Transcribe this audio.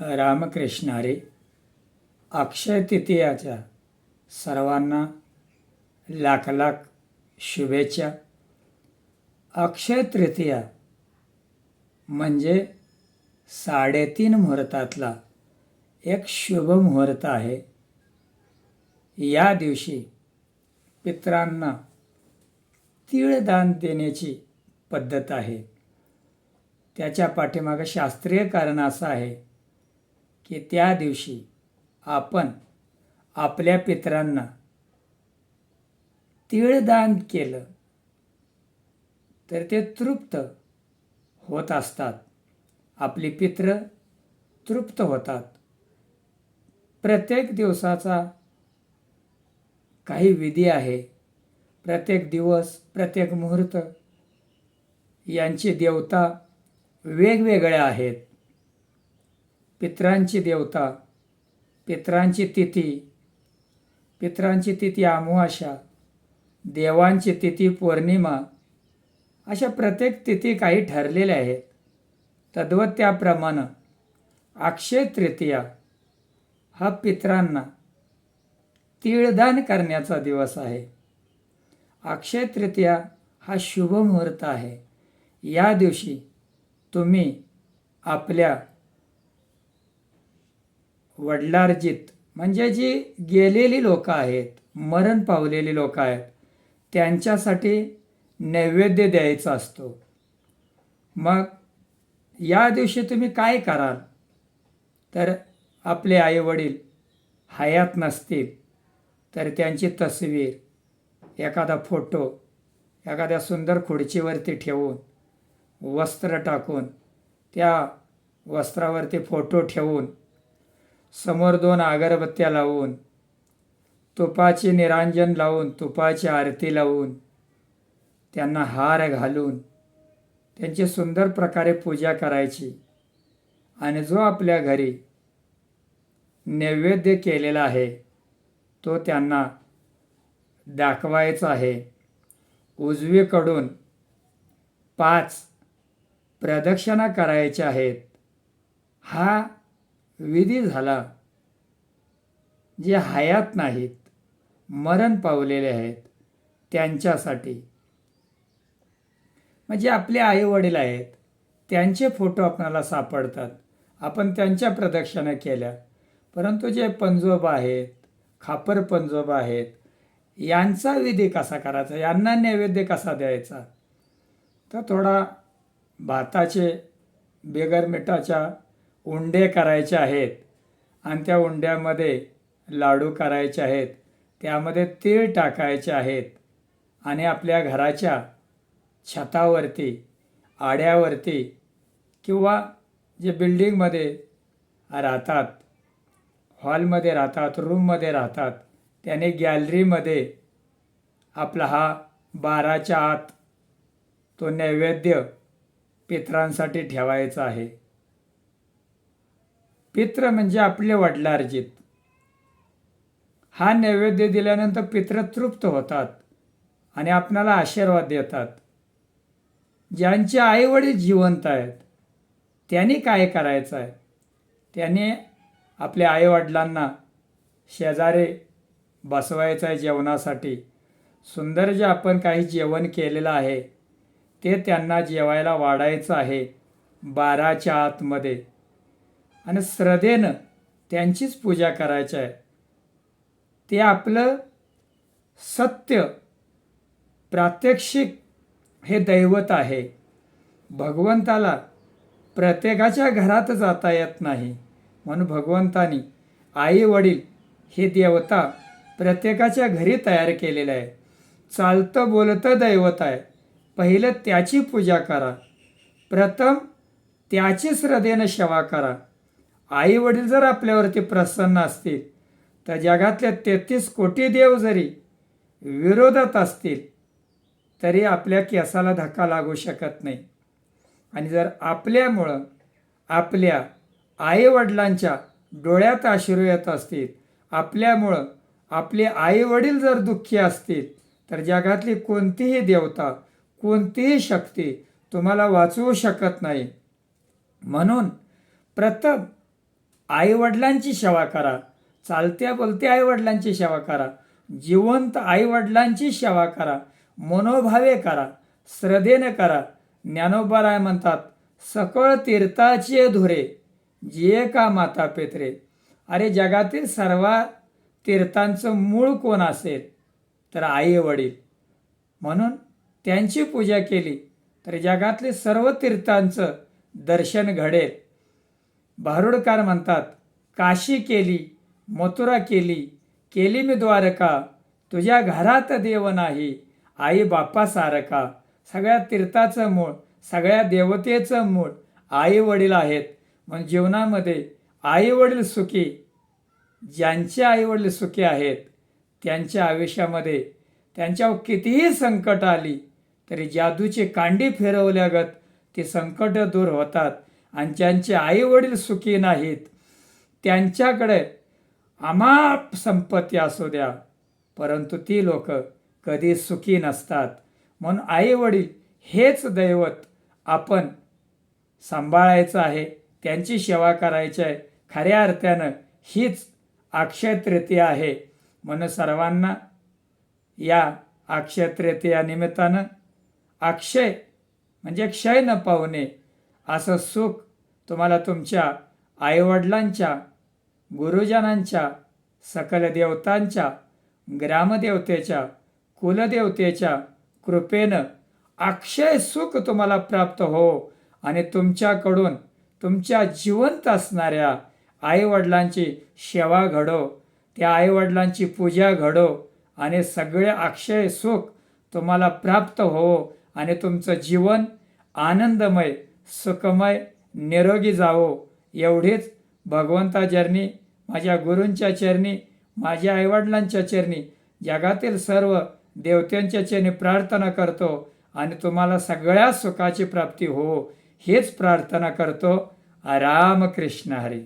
रामकृष्ण अक्षयतृतीयाच्या अक्षय तृतीयाच्या सर्वांना लाख लाख शुभेच्छा. अक्षय तृतीया म्हणजे साडेतीन मुहूर्तातला एक शुभ मुहूर्त आहे. या दिवशी पितरांना तिळदान देण्याची पद्धत आहे. त्याच्या पाठीमागं शास्त्रीय कारण असं आहे की त्या दिवशी आपण आपल्या पित्रांना तिळदान केलं तर ते तृप्त होत असतात. आपली पित्र तृप्त होतात. प्रत्येक दिवसाचा काही विधी आहे. प्रत्येक दिवस प्रत्येक मुहूर्त यांची देवता वेगवेगळ्या आहेत. पित्रांची देवता पित्रांची तिथी पित्रांची तिथी अमावास्या देवांची तिथी पौर्णिमा अशा प्रत्येक तिथी काही ठरलेल्या आहेत. तद्वत त्याप्रमाणे अक्षय तृतीया हा पित्रांना तिळदान करण्याचा दिवस आहे. अक्षय तृतीया हा शुभ मुहूर्त आहे. या दिवशी तुम्ही आपल्या वडिलार्जित. म्हणजे जी गेलेली लोकं आहेत मरण पावलेली लोक आहेत त्यांच्यासाठी नैवेद्य द्यायचा असतो. मग या दिवशी तुम्ही काय कराल? तर आपले आईवडील हयात नसतील तर त्यांची तस्वीर एखादा फोटो एखाद्या सुंदर खुर्चीवरती ठेवून वस्त्र टाकून त्या वस्त्रावरती फोटो ठेवून समोर दोन अगरबत्त्या लावून तुपाची निरांजन लावून तुपाची आरती लावून त्यांना हार घालून त्यांची सुंदर प्रकारे पूजा करायची आणि जो आपल्या घरी नैवेद्य केलेला आहे तो त्यांना दाखवायचा आहे. उजवीकडून पाच प्रदक्षिणा करायच्या आहेत. हा विधी झाला. जे हयात नाहीत मरण पावलेले आहेत त्यांच्यासाठी. म्हणजे आपले आईवडील आहेत त्यांचे फोटो आपणाला सापडतात. आपण त्यांच्या प्रदक्षिणा केल्या. परंतु जे पंजोबा आहेत खापर पंजोबा आहेत यांचा विधी कसा करायचा? यांना नैवेद्य कसा द्यायचा? तर थोडा भाताचे बेगर मिठाच्या उंडे करायचे आहेत. आणि त्या उंड्यामध्ये लाडू करायचे आहेत. त्यामध्ये तीळ टाकायचे आहेत. आणि आपल्या घराच्या छतावरती आड्यावरती किंवा जे बिल्डिंगमध्ये राहतात हॉलमध्ये राहतात रूममध्ये राहतात त्याने गॅलरीमध्ये आपला हा बाराच्या आत तो नैवेद्य पित्रांसाठी ठेवायचा आहे. पित्र म्हणजे आपले वडिलार्जित हा नैवेद्य दिल्यानंतर पित्र तृप्त होतात आणि आपणाला आशीर्वाद देतात. ज्यांचे आईवडील जिवंत आहेत त्यांनी काय करायचं आहे? त्याने आपल्या आईवडिलांना शेजारी बसवायचं आहे जेवणासाठी. सुंदर जे आपण काही जेवण केलेलं आहे ते त्यांना जेवायला वाढायचं आहे बाराच्या आतमध्ये. आणि श्रद्धेनं त्यांचीच पूजा करायची आहे. ते आपलं सत्य प्रात्यक्षिक हे दैवत आहे. भगवंताला प्रत्येकाच्या घरात जाता येत नाही. म्हणून भगवंतानी आई वडील हे देवता प्रत्येकाच्या घरी तयार केलेलं आहे. चालतं बोलतं दैवत आहे. पहिलं त्याची पूजा करा. प्रथम त्याची श्रद्धेनं सेवा करा. आई वडील जर आपल्यावरती प्रसन्न असतील तर जगातले तेहतीस कोटी देव जरी विरोधात असतील तरी आपल्या केसाला धक्का लागू शकत नाही. आणि जर आपल्यामुळं आपल्या आईवडिलांच्या डोळ्यात अश्रू येत असतील आपल्यामुळं आपले आईवडील जर दुःखी असतील तर जगातली कोणतीही देवता कोणतीही शक्ती तुम्हाला वाचवू शकत नाही. म्हणून प्रथम आईवडिलांची सेवा करा. चालत्या बोलत्या आईवडिलांची सेवा करा. जिवंत आईवडिलांची सेवा करा. मनोभावे करा. श्रद्धेनं करा. ज्ञानोबा राय म्हणतात सकळ तीर्थाचे धुरे जे का माता पेत्रे? अरे जगातील सर्व तीर्थांचं मूळ कोण असेल? तर आई वडील. म्हणून त्यांची पूजा केली तर जगातले सर्व तीर्थांचं दर्शन घडेल. भारुडकार म्हणतात काशी केली मथुरा केली केली मी द्वारका तुझ्या घरात देव नाही आई बापा सारका सगळ्या तीर्थाचं मूळ सगळ्या देवतेचं मूळ आई वडील आहेत. म्हणून जीवनामध्ये आई वडील सुखी ज्यांचे आई वडील सुखी आहेत त्यांच्या आयुष्यामध्ये त्यांच्यावर कितीही संकट आली तरी जादूची कांडी फिरवल्यागत ती संकट दूर होतात. आणि ज्यांचे आईवडील सुखी नाहीत त्यांच्याकडे अमाप संपत्ती असू द्या. परंतु ती लोक कधी सुखी नसतात. म्हणून आईवडील हेच दैवत आपण सांभाळायचं आहे त्यांची सेवा करायची आहे. खऱ्या अर्थानं हीच अक्षयतृतीया आहे. म्हणून सर्वांना या अक्षयतृतीया निमित्तानं अक्षय म्हणजे क्षय न पावणे असं सुख तुम्हाला तुमच्या आईवडिलांच्या गुरुजनांच्या सकल देवतांच्या ग्रामदेवतेच्या कुलदेवतेच्या कृपेनं अक्षय सुख तुम्हाला प्राप्त हो आणि तुमच्याकडून तुमच्या जिवंत असणाऱ्या आईवडिलांची सेवा घडो त्या आईवडिलांची पूजा घडो आणि सगळे अक्षय सुख तुम्हाला प्राप्त हो आणि तुमचं जीवन आनंदमय सुखमय निरोगी जावो एवढीच भगवंता चरणी माझ्या गुरूंच्या चरणी माझ्या आईवडिलांच्या चरणी जगातील सर्व देवत्यांच्या चरणी प्रार्थना करतो आणि तुम्हाला सगळ्या सुखाची प्राप्ती हो हेच प्रार्थना करतो. रामकृष्ण हरी.